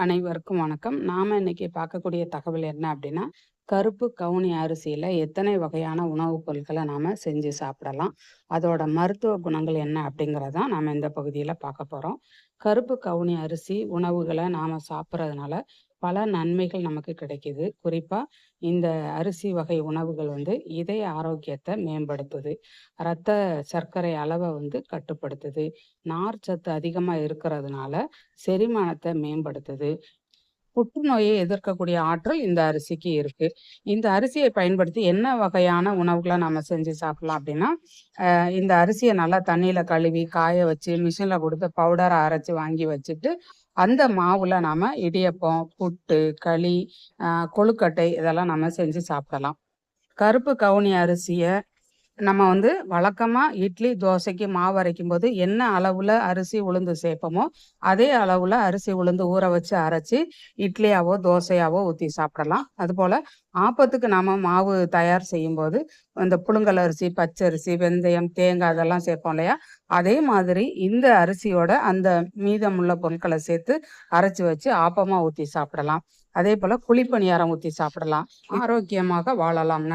அனைவருக்கும் வணக்கம். நாம இன்னைக்கு பார்க்கக்கூடிய தகவல் என்ன அப்படின்னா, கருப்பு கவுனி அரிசியில் எத்தனை வகையான உணவுப் பொருட்களை நாம் செஞ்சு சாப்பிடலாம்? அதோட மருத்துவ குணங்கள் என்ன அப்படிங்கிறத நாம் இந்த பகுதியில் பார்க்க போகிறோம் கருப்பு கவுனி அரிசி உணவுகளை நாம் சாப்பிட்றதுனால பல நன்மைகள் நமக்கு கிடைக்குது. குறிப்பாக இந்த அரிசி வகை உணவுகள் வந்து இதய ஆரோக்கியத்தை மேம்படுத்துது. இரத்த சர்க்கரை அளவை வந்து கட்டுப்படுத்துது. நார் சத்து அதிகமாக இருக்கிறதுனால செரிமானத்தை மேம்படுத்துது. புற்றுநோயை எதிர்க்கக்கூடிய ஆற்றல் இந்த அரிசிக்கு இருக்கு. இந்த அரிசியை பயன்படுத்தி என்ன வகையான உணவுகளை நம்ம செஞ்சு சாப்பிடலாம் அப்படின்னா, இந்த அரிசியை நல்லா தண்ணியில கழுவி, காய வச்சு, மிஷின்ல கொடுத்து பவுடரை அரைச்சி வாங்கி வச்சுட்டு, அந்த மாவுல நாம இடியப்பம், புட்டு, களி, கொழுக்கட்டை இதெல்லாம் நம்ம செஞ்சு சாப்பிடலாம். கருப்பு கவுனி அரிசியை நம்ம வந்து வழக்கமாக இட்லி, தோசைக்கு மாவு அரைக்கும்போது என்ன அளவில் அரிசி, உளுந்து சேர்ப்போமோ, அதே அளவில் அரிசி, உளுந்து ஊற வச்சு அரைச்சி இட்லியாவோ, தோசையாவோ ஊற்றி சாப்பிடலாம். அதுபோல் ஆப்பத்துக்கு நாம் மாவு தயார் செய்யும்போது, இந்த புழுங்கல் அரிசி, பச்சரிசி, வெந்தயம், தேங்காய் அதெல்லாம் சேர்ப்போம் இல்லையா? அதே மாதிரி இந்த அரிசியோட அந்த மீதமுள்ள பொருட்களை சேர்த்து அரைச்சி வச்சு ஆப்பமாக ஊற்றி சாப்பிடலாம். அதே போல் குழிப்பணியாரம் ஊற்றி சாப்பிடலாம். ஆரோக்கியமாக வாழலாம்.